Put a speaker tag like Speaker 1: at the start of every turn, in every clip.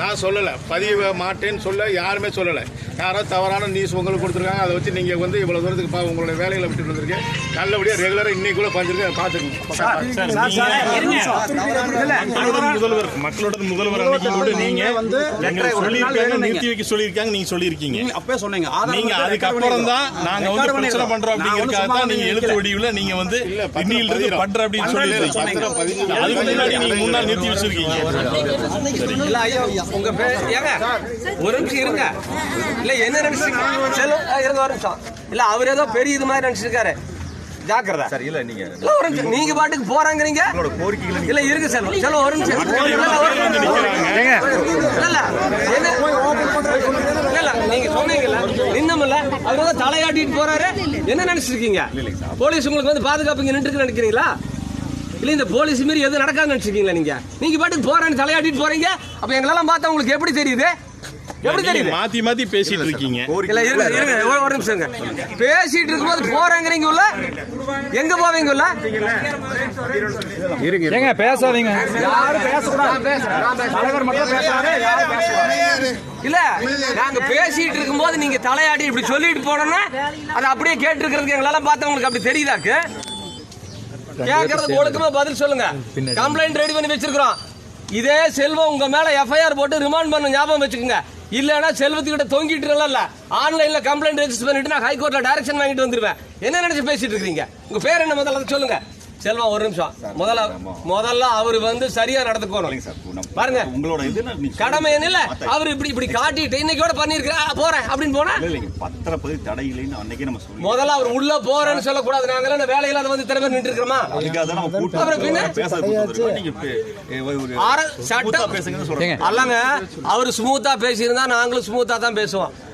Speaker 1: நான் சொல்லலை. பதிவு மாட்டேன்னு சொல்ல யாருமே சொல்லலை. யாரோ தவறான நியூஸ் உங்களுக்கு கொடுத்துருக்காங்க. அதை வச்சு நீங்கள் வந்து இவ்வளோ தூரத்துக்கு பா உங்களுடைய வேலைகளை விட்டுட்டு வந்திருக்கேன் நல்லபடியாக ரெகுலராக இன்னைக்கு கூட பாஞ்சிருக்கேன் பார்த்துக்கோங்க.
Speaker 2: முதல்வர் மக்களுடன் முதல்வர் அன்னைக்கு கூட நீங்க
Speaker 3: வந்து
Speaker 2: நிறுத்தி வைக்க சொல்லியிருக்காங்க நீங்க சொல்லியிருக்கீங்க.
Speaker 3: அப்பவே சொன்னீங்க. ஆதாரம்
Speaker 2: நீங்க
Speaker 3: மட்டும்
Speaker 2: அதுக்கப்புறம் தான் நாங்க வந்து பிரச்சனை
Speaker 3: வந்து
Speaker 2: அப்படிங்கறதுக்காக தான் நீங்க
Speaker 3: வந்து
Speaker 2: எழுத்து. வடிவுல நீங்க வந்து இன்னிலிருந்து. பண்ற அப்படின்னு
Speaker 1: பதிஞ்சு
Speaker 2: அதுக்கு முன்னாடி நீங்க முன்னாள் நிறுத்தி வச்சிருக்கீங்க.
Speaker 4: உங்க பேர் ஏங்க ஒரு நிமிஷம் இருங்க. இல்ல என்ன நினைச்சிருக்கீங்க செல்வம் ஆ, இருங்க ஒரு நிமிஷம். இல்ல அவர் ஏதோ பெரிய இது மாதிரி நினைச்சிருக்காரு. ஜாக்கிரதை.
Speaker 5: சார் இல்ல நீங்க
Speaker 4: இல்ல ஒரு நிமிஷம். நீங்க பாட்டுக்கு போறாங்கிறீங்க?
Speaker 5: கோரிக்கைகளை
Speaker 4: இல்ல இருக்கு செல்வம் செல்வம் ஒரு நிமிஷம். இல்ல, இல்ல. இல்ல, நீங்க சொன்னீங்கல்ல நின்னமில்ல. அவர் வந்து தலையாட்டிட்டு போறாரு. என்ன நினைச்சிருக்கீங்க போலீஸ் உங்களுக்கு வந்து பாதுகாப்பு இங்க நினைக்கிறீங்களா? இல்ல இந்த போலீஸ் மாரி எதுவும் நடக்காதுன்னு நினைச்சிருக்கீங்களா நீங்க? நீங்க பாட்டுக்கு போறேன்னு தலையாட்டிட்டு போறீங்க. அப்ப எங்களெல்லாம் பார்த்தா உங்களுக்கு எப்படி தெரியுது? எப்படி தெரியுது?
Speaker 2: மாத்தி மாத்தி பேசிட்டு இருக்கீங்க.
Speaker 4: இல்ல இருங்க இருங்க ஒரு- ஒரு நிமிஷம் பேசிட்டு இருக்கும்போது போறாங்கிறீங்க உள்ள எங்க போவீங்க உள்ள
Speaker 3: ஏங்க பேசாதீங்க.
Speaker 4: யாரும் பேசக்கூடாது. நான் பேசுறேன் நான் பேசுறேன்.
Speaker 3: தலைவர் மட்டும் பேசுறாரு. யாரும் பேசக்கூடாது.
Speaker 4: இல்ல நாங்க பேசிட்டு இருக்கும்போது நீங்க தலையாடி இப்படி சொல்லிட்டு போனோம்னா அதை அப்படியே கேட்டு இருக்கிறதுக்கு எங்களால பார்த்தவங்களுக்கு அப்படி தெரியுதாக்கு? கேட்கறதுக்கு ஒழுக்கமா பதில் சொல்லுங்க. கம்ப்ளைண்ட் ரெடி பண்ணி வச்சிருக்கிறோம். இதே செல்வம் உங்க மேல எஃப்ஐஆர் போட்டு ரிமாண்ட் பண்ண ஞாபகம் வச்சுக்கோங்க. இல்லனா செல்வத்துக்கிட்ட தொங்கிட்டு இல்ல ஆன்லைன்ல கம்ப்ளைண்ட் ரெஜிஸ்டர் பண்ணிட்டு நான் ஹைகோர்ட்ல டைரக்ஷன் வாங்கிட்டு வந்துருவேன். என்ன நினைச்சு பேசிட்டு இருக்கீங்க? உங்க பேர் என்ன முதல்ல சொல்லுங்க. செல்வம் ஒரு நிமிஷம். முதல்ல முதல்ல அவர் வந்து சரியா நடந்துக்கணும். பாருங்க.
Speaker 5: உங்களோட இது
Speaker 4: கடமை என்ன இல்ல? அவர் இப்படி இப்படி காட்டிட்டு இன்னைக்கோட பண்ணிருக்கிறா போறேன் அப்படின்னு போனா?
Speaker 5: இல்ல, இல்லைங்க பத்திரப்பதிவு தடை இல்லைன்னு அன்னைக்கே நம்ம சொல்லி
Speaker 4: முதல்ல அவர் உள்ள போறேன்னு சொல்லக்கூடாது. நாங்க எல்லாம் வேலையில அதை வந்து திறமை நின்று இருக்கிறோமா சட்டம். அல்லங்க அவர் ஸ்மூத்தா பேசியிருந்தா நாங்களும் ஸ்மூத்தா தான் பேசுவோம்.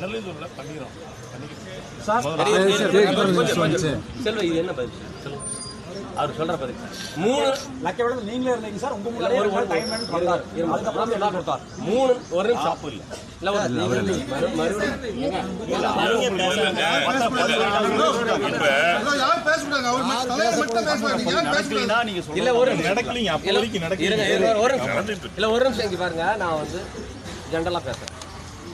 Speaker 1: சொல்ல பண்ணிக்கிறோம்
Speaker 4: செல்வ இது என்ன பதில்? அவர் சொல்ற பதில். மூணு
Speaker 3: லக்க விட நீங்களே இருந்தீங்க சார். உங்க முன்னாடி
Speaker 4: ஒரு
Speaker 3: டைம்
Speaker 4: இரு- அதுக்கப்புறம் எல்லாம் கொடுத்தார். மூணு ஒரு நிமிஷம். இல்ல. மறுபடியும். இல்ல ஒரு
Speaker 2: நடக்கலீங்க அப்ப
Speaker 4: இல்ல, ஒரு நிமிஷம். இல்ல ஒரு நிமிஷம் இங்க பாருங்க. நான் வந்து ஜென்ரலா பேசுறேன்.